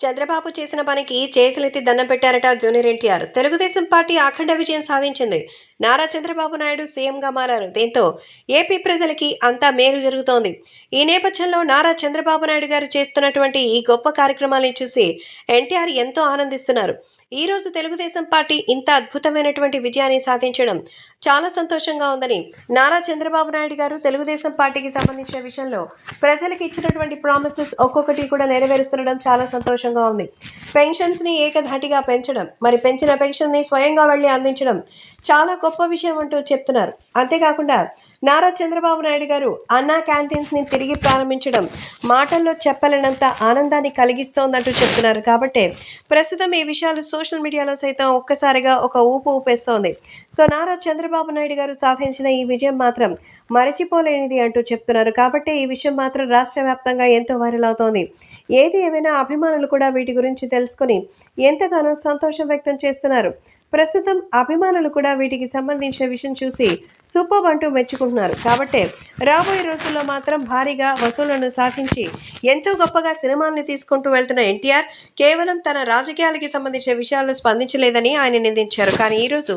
చంద్రబాబు చేసిన పనికి చేతులెత్తి దండం పెట్టారట జూనియర్ ఎన్టీఆర్. తెలుగుదేశం పార్టీ అఖండ విజయం సాధించింది. నారా చంద్రబాబు నాయుడు సీఎంగా మారారు. దీంతో ఏపీ ప్రజలకి అంతా మేలు జరుగుతోంది. ఈ నేపథ్యంలో నారా చంద్రబాబు నాయుడు గారు చేస్తున్నటువంటి ఈ గొప్ప కార్యక్రమాలను చూసి ఎన్టీఆర్ ఎంతో ఆనందిస్తున్నారు. ఈరోజు తెలుగుదేశం పార్టీ ఇంత అద్భుతమైనటువంటి విజయాన్ని సాధించడం చాలా సంతోషంగా ఉందని నారా చంద్రబాబు నాయుడు గారు తెలుగుదేశం పార్టీకి సంబంధించిన విషయంలో ప్రజలకు ఇచ్చినటువంటి ప్రామిసెస్ ఒక్కొక్కటి కూడా నెరవేరుస్తుండడం చాలా సంతోషంగా ఉంది. పెన్షన్స్ని ఏకధాటిగా పెంచడం మరి పెంచిన పెన్షన్ని స్వయంగా వెళ్ళి అందించడం చాలా గొప్ప విషయం అంటూ చెప్తున్నారు. అంతేకాకుండా నారా చంద్రబాబు నాయుడు గారు అన్నా క్యాంటీన్స్ని తిరిగి ప్రారంభించడం మాటల్లో చెప్పలేనంత ఆనందాన్ని కలిగిస్తోందంటూ చెప్తున్నారు. కాబట్టి ప్రస్తుతం ఈ విషయాలు సోషల్ మీడియాలో సైతం ఒక్కసారిగా ఒక ఊపు ఊపేస్తోంది. సో నారా చంద్రబాబు నాయుడు గారు సాధించిన ఈ విజయం మాత్రం మరచిపోలేనిది అంటూ చెప్తున్నారు. కాబట్టి ఈ విషయం మాత్రం రాష్ట్ర వ్యాప్తంగా ఎంతో వైరల్ అవుతోంది. ఏది ఏమైనా అభిమానులు కూడా వీటి గురించి తెలుసుకొని ఎంతగానో సంతోషం వ్యక్తం చేస్తున్నారు. ప్రస్తుతం అభిమానులు కూడా వీటికి సంబంధించిన విషయం చూసి సూపర్ అంటూ మెచ్చుకుంటున్నారు. కాబట్టి రాబోయే రోజుల్లో మాత్రం భారీగా వసూళ్ళను సాధించి ఎంతో గొప్పగా సినిమాల్ని తీసుకుంటూ వెళ్తున్న ఎన్టీఆర్ కేవలం తన రాజకీయాలకి సంబంధించిన విషయాల్లో స్పందించలేదని ఆయన నిందించారు. కానీ ఈరోజు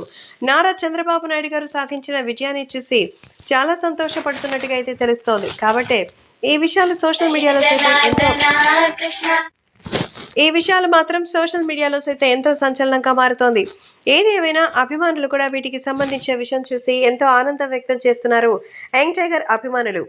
నారా చంద్రబాబు నాయుడు గారు సాధించిన విజయాన్ని చూసి చాలా సంతోషపడుతున్నట్టుగా అయితే తెలుస్తోంది. కాబట్టి ఈ విషయాలు సోషల్ మీడియాలో సైతం ఎంతో ఈ విషయాలు మాత్రం సోషల్ మీడియాలో సైతం ఎంతో సంచలనంగా మారుతోంది. ఏదేమైనా అభిమానులు కూడా వీటికి సంబంధించిన విషయం చూసి ఎంతో ఆనందం వ్యక్తం చేస్తున్నారు. యంగ్ టైగర్ అభిమానులు.